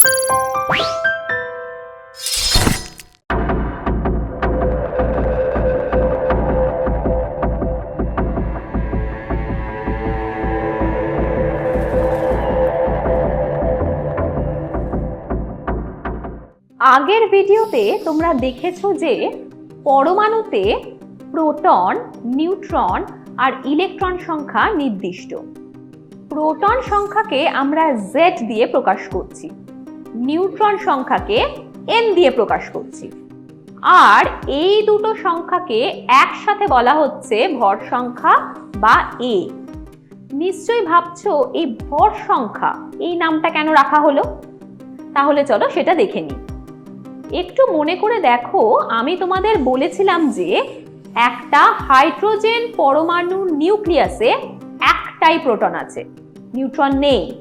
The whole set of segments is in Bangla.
আগের ভিডিওতে তোমরা দেখেছ যে পরমাণুতে প্রোটন, নিউট্রন আর ইলেকট্রন সংখ্যা নির্দিষ্ট। প্রোটন সংখ্যাকে আমরা জেড দিয়ে প্রকাশ করছি। নিউট্রন সংখ্যাকে এন দিয়ে প্রকাশ করছি। আর এই দুটো সংখ্যাকে একসাথে বলা হচ্ছে ভর সংখ্যা বা এ নিশ্চয়ই ভাবছ এই ভর সংখ্যা এই নামটা কেন রাখা হলো? তাহলে চলো সেটা দেখে নিই। একটু মনে করে দেখো, আমি তোমাদের বলেছিলাম যে একটা হাইড্রোজেন পরমাণুর নিউক্লিয়াসে একটাই প্রোটন আছে। নিউট্রন নেই।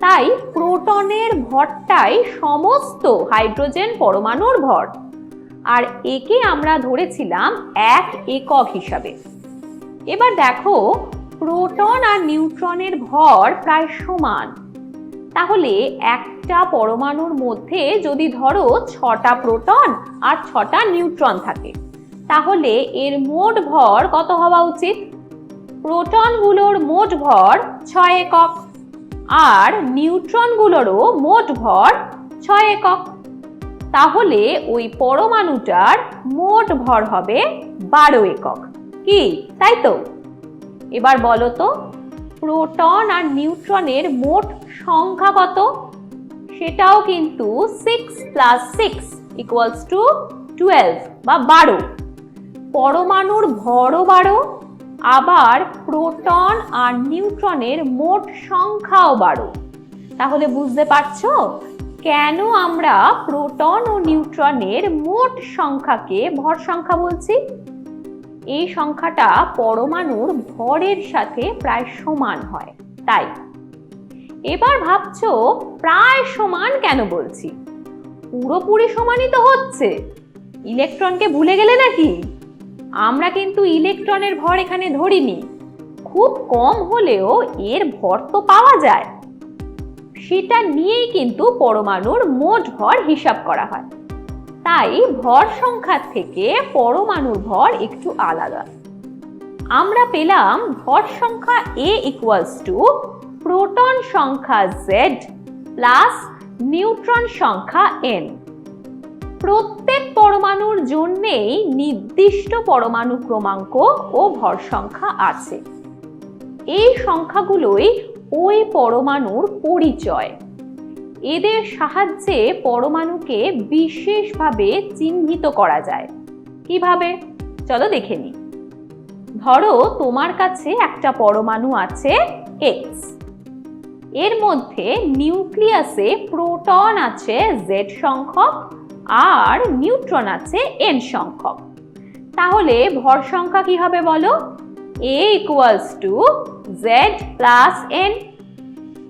তাই প্রোটনের ভরটাই সমস্ত হাইড্রোজেন পরমাণুর ভর। আর একে আমরা ধরেছিলাম এক একক হিসাবে। এবার দেখো, প্রোটন আর নিউট্রনের ভর প্রায় সমান। তাহলে একটা পরমাণুর মধ্যে যদি ধরো ছটা প্রোটন আর ছটা নিউট্রন থাকে, তাহলে এর মোট ভর কত হওয়া উচিত? প্রোটনগুলোর মোট ভর ছয় একক। আর নিউট্রনগুলোরও মোট ভর ছয় একক। তাহলে ওই পরমাণুটার মোট ভর হবে বারো একক। কি, তাই তো? এবার বলো তো, প্রোটন আর নিউট্রনের মোট সংখ্যা কত? সেটাও কিন্তু six plus six equals to twelve বা বারো। পরমাণুর ভরও বারো আবার প্রোটন আর নিউট্রনের মোট সংখ্যাও বারো তাহলে বুঝতে পারছ? কেন আমরা প্রোটন ও নিউট্রনের মোট সংখ্যাকে ভর সংখ্যা বলছি? এই সংখ্যাটা পরমাণুর ভরের সাথে প্রায় সমান হয়, তাই। এবার ভাবছ, প্রায় সমান কেন বলছি? পুরোপুরি সমানই তো হচ্ছে। ইলেকট্রনকে ভুলে গেলে নাকি? আমরা কিন্তু ইলেকট্রনের ভর এখানে ধরিনি। খুব কম হলেও এর ভর তো পাওয়া যায়। সেটা নিয়েই কিন্তু পরমাণুর মোট ভর হিসাব করা হয়। তাই ভর সংখ্যার থেকে পরমাণুর ভর একটু আলাদা। আমরা পেলাম ভর সংখ্যা এ ইকুয়ালস টু প্রোটন সংখ্যা জেড প্লাস নিউট্রন সংখ্যা এন প্রত্যেক পরমাণুর জন্যেই নির্দিষ্ট পরমাণু ক্রমাঙ্ক ও ভর সংখ্যা আছে। এই সংখ্যাগুলোই ওই পরমাণুর পরিচয়। এদের সাহায্যে পরমাণুকে বিশেষভাবে চিহ্নিত করা যায়। কীভাবে? চলো দেখে নিই। ধরো তোমার কাছে একটা পরমাণু আছে এক্সের মধ্যে নিউক্লিয়াসে প্রোটন আছে জেড সংখ্যক আর নিউট্রন আছে এন সংখ্যক। তাহলে ভর সংখ্যা কি হবে বলো? A equals to Z plus N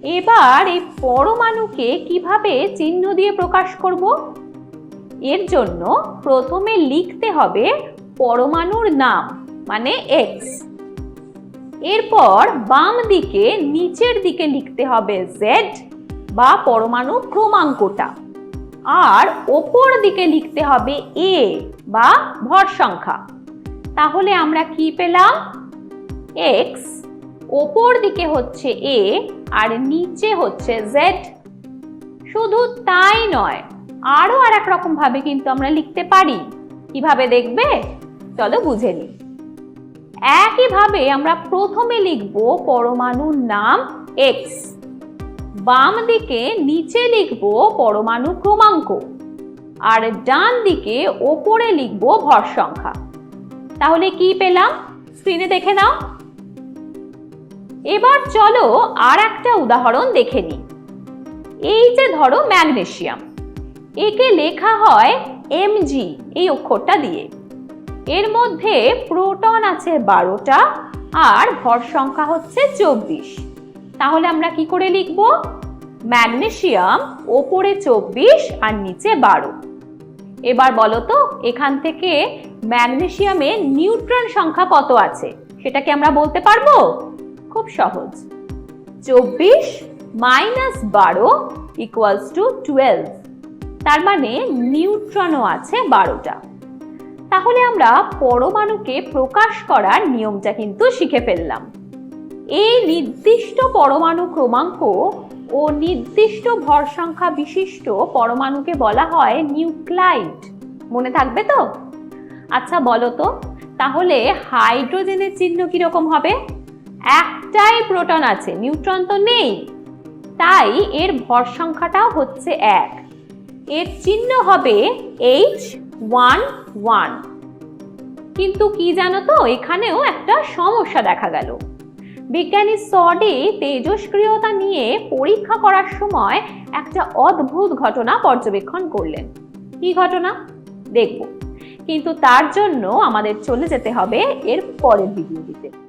এবার এই পরমাণুকে কীভাবে চিহ্ন দিয়ে প্রকাশ করব? এর জন্য প্রথমে লিখতে হবে পরমাণুর নাম মানে এক্স এরপর বাম দিকে নিচের দিকে লিখতে হবে জেড বা পরমাণু ক্রমাঙ্কটা। আর ওপর দিকে লিখতে হবে এ বা ভর সংখ্যা। তাহলে আমরা কি পেলাম? এক্স ওপর দিকে হচ্ছে এ আর নিচে হচ্ছে জেড শুধু তাই নয় আরও আর এক রকম ভাবে কিন্তু আমরা লিখতে পারি। কীভাবে দেখবে? চলো বুঝে নিই। একইভাবে আমরা প্রথমে লিখব পরমাণুর নাম এক্স বাম দিকে নিচে লিখব পরমাণু ক্রমাঙ্ক আর ডান দিকে ওপরে লিখব ভর সংখ্যা। তাহলে কি পেলাম? স্ক্রিনে দেখে নাও। এবার চলো আর একটা উদাহরণ দেখে নিই। এই যে ধরো ম্যাগনেশিয়াম একে লেখা হয় এমজি এই অক্ষরটা দিয়ে। এর মধ্যে প্রোটন আছে বারোটা আর ভর সংখ্যা হচ্ছে চব্বিশ। তাহলে আমরা কি করে লিখব? ম্যাগনেসিয়াম ওপরে চব্বিশ আর নিচে বারো। এবার বলো তো, এখান থেকে ম্যাগনেসিয়ামে নিউট্রন সংখ্যা কত আছে? সেটা কি আমরা বলতে পারব? খুব সহজ। চব্বিশ মাইনাস বারো ইকুয়ালস টু টুয়েলভ তার মানে নিউট্রনও আছে বারোটা। তাহলে আমরা পরমাণুকে প্রকাশ করার নিয়মটা কিন্তু শিখে ফেললাম। এই নির্দিষ্ট পরমাণু ক্রমাঙ্ক ও নির্দিষ্ট ভর সংখ্যা বিশিষ্ট পরমাণুকে বলা হয় নিউক্লাইড। মনে থাকবে তো? আচ্ছা বলো তো, তাহলে হাইড্রোজেনের চিহ্ন কীরকম হবে? একটাই প্রোটন আছে, নিউট্রন তো নেই। তাই এর ভর সংখ্যাটাও হচ্ছে এক। এর চিহ্ন হবে এইচ ওয়ান ওয়ান। কিন্তু কি জানো তো, এখানেও একটা সমস্যা দেখা গেল। বিজ্ঞানী সডে তেজস্ক্রিয়তা নিয়ে পরীক্ষা করার সময় একটা অদ্ভুত ঘটনা পর্যবেক্ষণ করলেন। কি ঘটনা? দেখব। কিন্তু তার জন্য আমাদের চলে যেতে হবে এর পরের ভিডিওটিতে